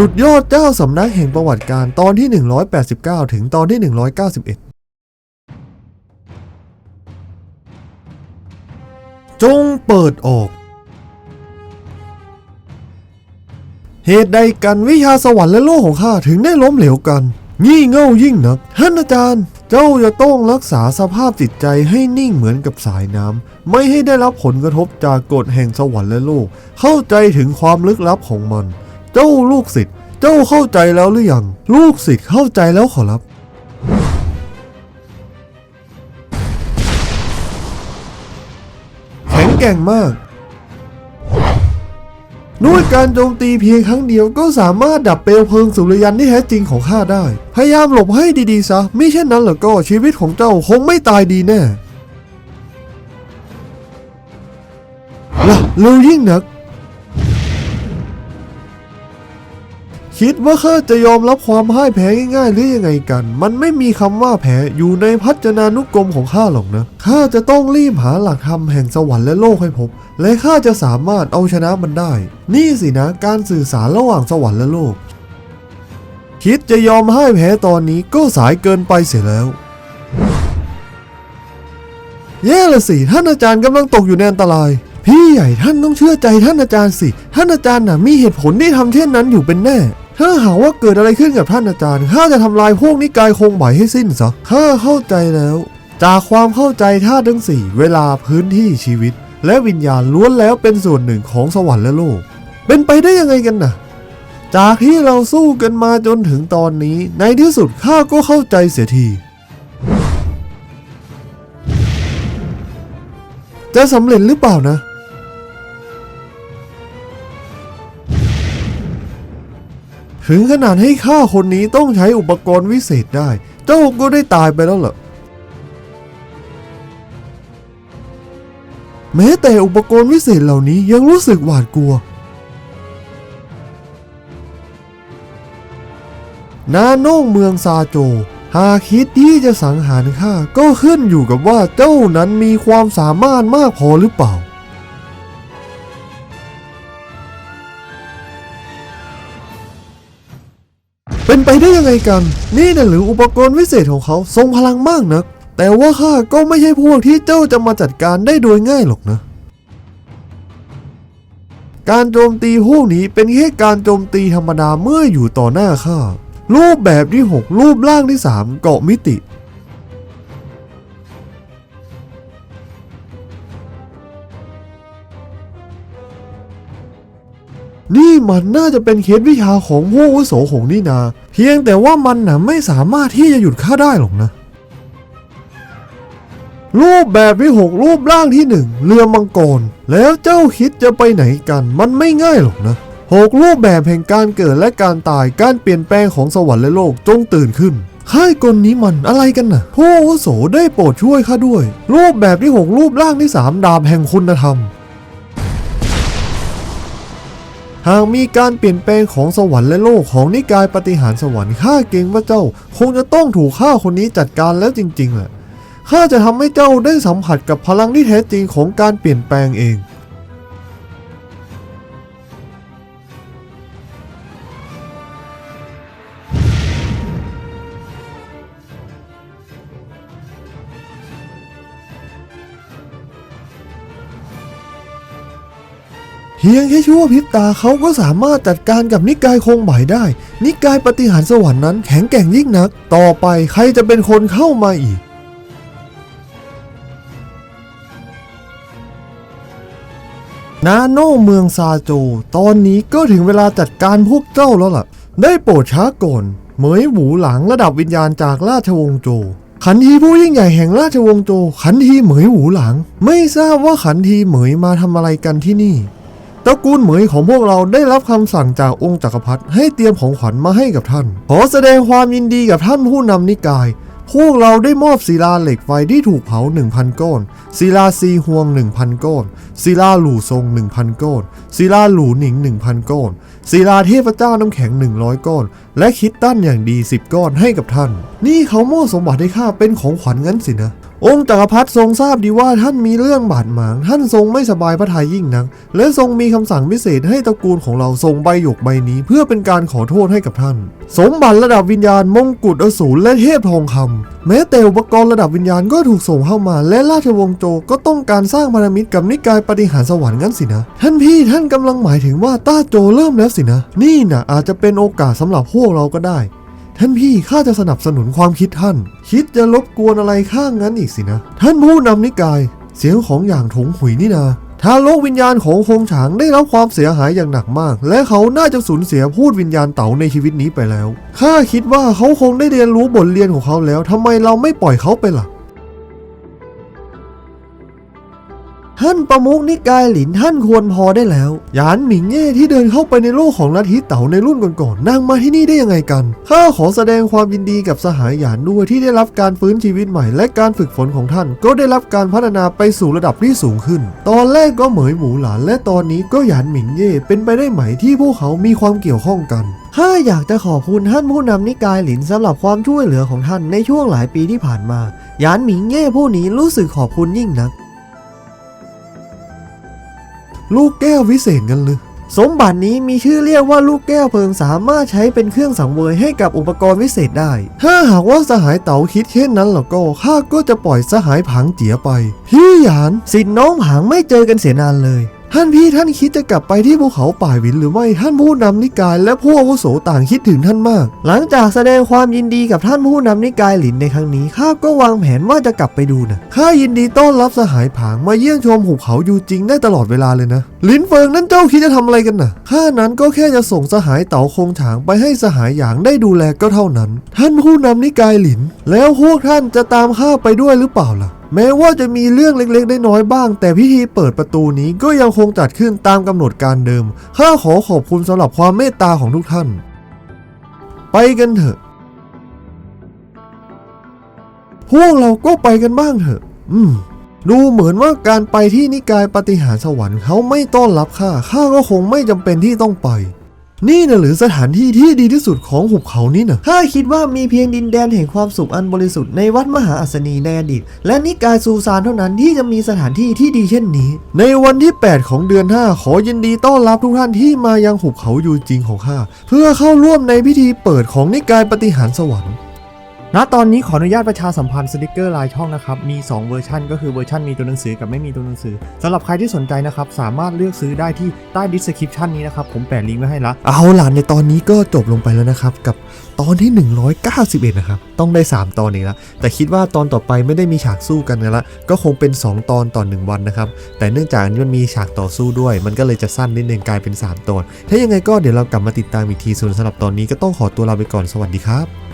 สุดยอดเจ้าสำนักแห่งประวัติการตอนที่ 189 ถึงตอนที่ 191 จงเปิดออก เหตุใดกันวิชาสวรรค์และโลกของข้าถึงได้ล้มเหลวกัน งี่เง่ายิ่งนักท่านอาจารย์ เจ้าจะต้องรักษาสภาพจิตใจให้นิ่งเหมือนกับสายน้ำ ไม่ให้ได้รับผลกระทบจากกฎแห่งสวรรค์และโลก เข้าใจถึงความลึกลับของมัน เจ้าลูกศิษย์เจ้าเข้าใจแล้วหรือยัง ลูกศิษย์เข้าใจแล้วขอรับ แข็งแกร่งมากด้วยการโจมตีเพียงครั้งเดียวก็สามารถดับเปลวเพลิงสุริยันที่แท้จริงของข้าได้ พยายามหลบให้ดีๆซะ ไม่เช่นนั้นแล้วก็ชีวิตของเจ้าคงไม่ตายดีแน่ล่ะเร็วยิ่งนัก คิดว่าข้าจะยอมรับความพ่ายแพ้ง่ายๆหรือยังไงกัน มันไม่มีคำว่าแพ้อยู่ในพัจนานุกรมของข้าหรอกนะ ข้าจะต้องรีบหาหลักธรรมแห่งสวรรค์และโลกให้พบ และข้าจะสามารถเอาชนะมันได้ นี่สินะการสื่อสารระหว่างสวรรค์และโลก คิดจะยอมให้แพ้ตอนนี้ก็สายเกินไปเสียแล้วแย่ละสิท่านอาจารย์กำลังตกอยู่ในอันตราย พี่ใหญ่ท่านต้องเชื่อใจท่านอาจารย์สิ ท่านอาจารย์น่ะมีเหตุผลที่ทำเช่นนั้นอยู่เป็นแน่ ถ้าหากว่าเกิดอะไรขึ้นกับท่านอาจารย์ ข้าจะทำลายพวกนิกายคงไหวให้สิ้นซะ ข้าเข้าใจแล้ว จากความเข้าใจธาตุทั้งสี่เวลาพื้นที่ชีวิต และวิญญาณล้วนแล้วเป็นส่วนหนึ่งของสวรรค์และโลก เป็นไปได้ยังไงกันน่ะจากที่เราสู้กันมาจนถึงตอนนี้ ในที่สุดข้าก็เข้าใจเสียที จะสำเร็จหรือเปล่านะ ถึงขนาดให้ข้าคนนี้ต้องใช้อุปกรณ์วิเศษได้ เจ้าก็ได้ตายไปแล้วเหรอแม้แต่อุปกรณ์วิเศษเหล่านี้ยังรู้สึกหวาดกลัว นาโน่เมืองซาโจ หากคิดที่จะสังหารข้าก็ขึ้นอยู่กับว่าเจ้านั้นมีความสามารถมากพอหรือเปล่า เป็นไปได้ยังไงกัน นี่นะหรืออุปกรณ์วิเศษของเขาทรงพลังมากนัก แต่ว่าข้าก็ไม่ใช่พวกที่เจ้าจะมาจัดการได้โดยง่ายหรอกนะ การโจมตีพวกนี้เป็นแค่การโจมตีธรรมดาเมื่ออยู่ต่อหน้าข้ารูปแบบที่ 6 รูปร่างที่ 3 เกาะมิติ นี่มันน่าจะเป็นเคสวิชาของพวกอาวุโสของนี่นา เพียงแต่ว่ามันน่ะไม่สามารถที่จะหยุดข้าได้หรอกนะ รูปแบบที่หกรูปร่างที่หนึ่งเรือมังกร แล้วเจ้าคิดจะไปไหนกัน มันไม่ง่ายหรอกนะหกรูปแบบแห่งการเกิดและการตายการเปลี่ยนแปลงของสวรรค์และโลกจงตื่นขึ้นค่ายกลนี้มันอะไรกันน่ะผู้อาวุโสได้โปรดช่วยข้าด้วย รูปแบบที่หกรูปร่างที่สามดาบแห่งคุณธรรม หากมีการเปลี่ยนแปลงของสวรรค์และโลกของนิกายปฏิหารสวรรค์ข้าเกรงว่าเจ้า คงจะต้องถูกข้าคนนี้จัดการแล้วจริงๆแหละข้าจะทำให้เจ้าได้สัมผัสกับพลังที่แท้จริงของการเปลี่ยนแปลงเอง พียงแค่ชั่วพริบตาเขาก็สามารถจัดการกับนิกายคงไหวได้ นิกายปฏิหารสวรรค์นั้นแข็งแกร่งยิ่งนัก ต่อไปใครจะเป็นคนเข้ามาอีก นาโนเมืองซาโจ ตอนนี้ก็ถึงเวลาจัดการพวกเจ้าแล้วล่ะ ได้โปรดช้าก่อนเหมยหวูหลังระดับวิญญาณจากราชวงศ์โจขันทีผู้ยิ่งใหญ่แห่งราชวงศ์โจ ขันทีเหมยหูหลัง ไม่ทราบว่าขันทีเหมยมาทำอะไรกันที่นี่ ตระกูลเหมยของพวกเราได้รับคำสั่งจากองค์จักรพรรดิให้เตรียมของขวัญมาให้กับท่าน ขอแสดงความยินดีกับท่านผู้นำนิกาย พวกเราได้มอบศิลาเหล็กไฟที่ถูกเผา 1,000 ก้อน ศิลาซีฮวง 1,000 ก้อน ศิลาหลู่ทรง 1,000 ก้อน ศิลาหลู่หนิง 1,000 ก้อน ศิลาเทพเจ้าน้ำแข็ง 100 ก้อน และคิดตั้นอย่างดี 10 ก้อนให้กับท่าน นี่เขามอบสมบัติให้ข้าเป็นของขวัญงั้นสินะ องค์จักรพรรดิทรงทราบดีว่าท่านมีเรื่องบาดหมาง ท่านทรงไม่สบายพระทัยยิ่งนัก และทรงมีคำสั่งพิเศษให้ตระกูลของเราส่งใบหยกใบนี้ เพื่อเป็นการขอโทษให้กับท่าน สมบัติระดับวิญญาณมงกุฎอสูรและเทพทองคำแม้แต่อุปกรณ์ระดับวิญญาณก็ถูกส่งเข้ามา และราชวงศ์โจก็ต้องการสร้างพันธมิตรกับนิกายปฏิหารสวรรค์งั้นสินะ ท่านพี่ท่านกำลังหมายถึงว่าต้าโจเริ่มแล้วสินะ นี่นะอาจจะเป็นโอกาสสำหรับพวกเราก็ได้ ท่านพี่ข้าจะสนับสนุนความคิดท่าน คิดจะลบกวนอะไรข้างนั้นอีกสินะ ท่านผู้นำนิกาย เสียงของอย่างถงหุยนี่นาทาโลกวิญญาณของคงฉางได้รับความเสียหายอย่างหนักมาก และเขาน่าจะสูญเสียพูดวิญญาณเต๋าในชีวิตนี้ไปแล้วข้าคิดว่าเขาคงได้เรียนรู้บทเรียนของเขาแล้วทำไมเราไม่ปล่อยเขาไปล่ะ ท่านประมุกนิกายหลินท่านควรพอได้แล้วหยานหมิงเย่ที่เดินเข้าไปในโลกของลัทธิเต๋าในรุ่นก่อนๆนางมาที่นี่ได้ยังไงกันข้าขอแสดงความยินดีกับสหายหยานด้วยที่ได้รับการฟื้นชีวิตใหม่ และการฝึกฝนของท่าน ก็ได้รับการพัฒนาไปสู่ระดับที่สูงขึ้น ตอนแรกก็เหมยหมูหลานและตอนนี้ก็หยานหมิงเย่เป็นไปได้ไหมที่พวกเขามีความเกี่ยวข้องกันข้าอยากจะขอบคุณท่านผู้นำนิกายหลินสำหรับความช่วยเหลือของท่านในช่วงหลายปีที่ผ่านมาหยานหมิงเย่ผู้นี้รู้สึกขอบคุณยิ่งนัก ลูกแก้ววิเศษกันเลยสมบัตินี้มีชื่อเรียกว่าลูกแก้วเพลิงสามารถใช้เป็นเครื่องสังเวยให้กับอุปกรณ์วิเศษได้ ถ้าหากว่าสหายเต๋าคิดเช่นนั้นแล้วก็ข้าก็จะปล่อยสหายผังเจียไป พี่หยานสิทธิ์น้องผังไม่เจอกันเสียนานเลย ท่านพี่ท่านคิดจะกลับไปที่ภูเขาป่ายวินหรือไม่ท่านผู้นำนิกาย และผู้อาวุโสต่างคิดถึงท่านมาก หลังจากแสดงความยินดีกับท่านผู้นำนิกายหลินในครั้งนี้ข้าก็วางแผนว่าจะกลับไปดูนะข้ายินดีต้อนรับสหายผางมาเยี่ยมชมหุบเขาอยู่จริงได้ตลอดเวลาเลยนะหลินเฟิงนั่นเจ้าคิดจะทำอะไรกันน่ะข้านั้นก็แค่จะส่งสหายเต๋าคงฉางไปให้สหายหยางได้ดูแลก็เท่านั้น ท่านผู้นำนิกายหลิน แล้วพวกท่านจะตามข้าไปด้วยหรือเปล่าล่ะ แม้ว่าจะมีเรื่องเล็กๆน้อยๆบ้าง แต่พิธีเปิดประตูนี้ก็ยังคงจัดขึ้นตามกำหนดการเดิม ข้าขอขอบคุณสำหรับความเมตตาของทุกท่าน ไปกันเถอะ พวกเราก็ไปกันบ้างเถอะ อืม ดูเหมือนว่าการไปที่นิกายปฏิหารสวรรค์เขาไม่ต้อนรับข้า ข้าก็คงไม่จำเป็นที่ต้องไป นี่นะหรือสถานที่ที่ดีที่สุดของหุบเขานี้นะข้าคิดว่ามีเพียงดินแดนแห่งความสุขอันบริสุทธิ์ในวัดมหาอัศนีในอดีต และนิกายซูซานเท่านั้นที่จะมีสถานที่ที่ดีเช่นนี้ ในวันที่ 8 ของเดือน 5 ขอยินดีต้อนรับทุกท่านที่มายังหุบเขาอยู่จริงของข้าเพื่อเข้าร่วมในพิธีเปิดของนิกายปฏิหารสวรรค์ ณตอนนี้ขออนุญาตประชาสัมพันธ์สติกเกอร์ลายช่องนะครับ มี 2 เวอร์ชันก็คือเวอร์ชันมีตัวหนังสือกับไม่มีตัวหนังสือสำหรับใครที่สนใจนะครับ สามารถเลือกซื้อได้ที่ใต้ดิสคริปชันนี้นะครับ ผมแปะลิงก์ไว้ให้ละเอาล่ะในตอนนี้ก็จบลงไปแล้วนะครับ กับตอนที่ 191 นะครับ ต้องได้ 3 ตอนนี้ละแต่คิดว่าตอนต่อไปไม่ได้มีฉากสู้กันแล้วก็คงเป็น 2 ตอนต่อ1วันนะครับแต่เนื่องจากนี้มันมีฉากต่อสู้ด้วย มันก็เลยจะสั้นนิดนึงกลายเป็น 3 ตอนถ้ายังไงก็เดี๋ยวเรากลับมาติดตามอีกทีส่วนสำหรับตอนนี้ก็ต้องขอตัวลาไปก่อนสวัสดีครับ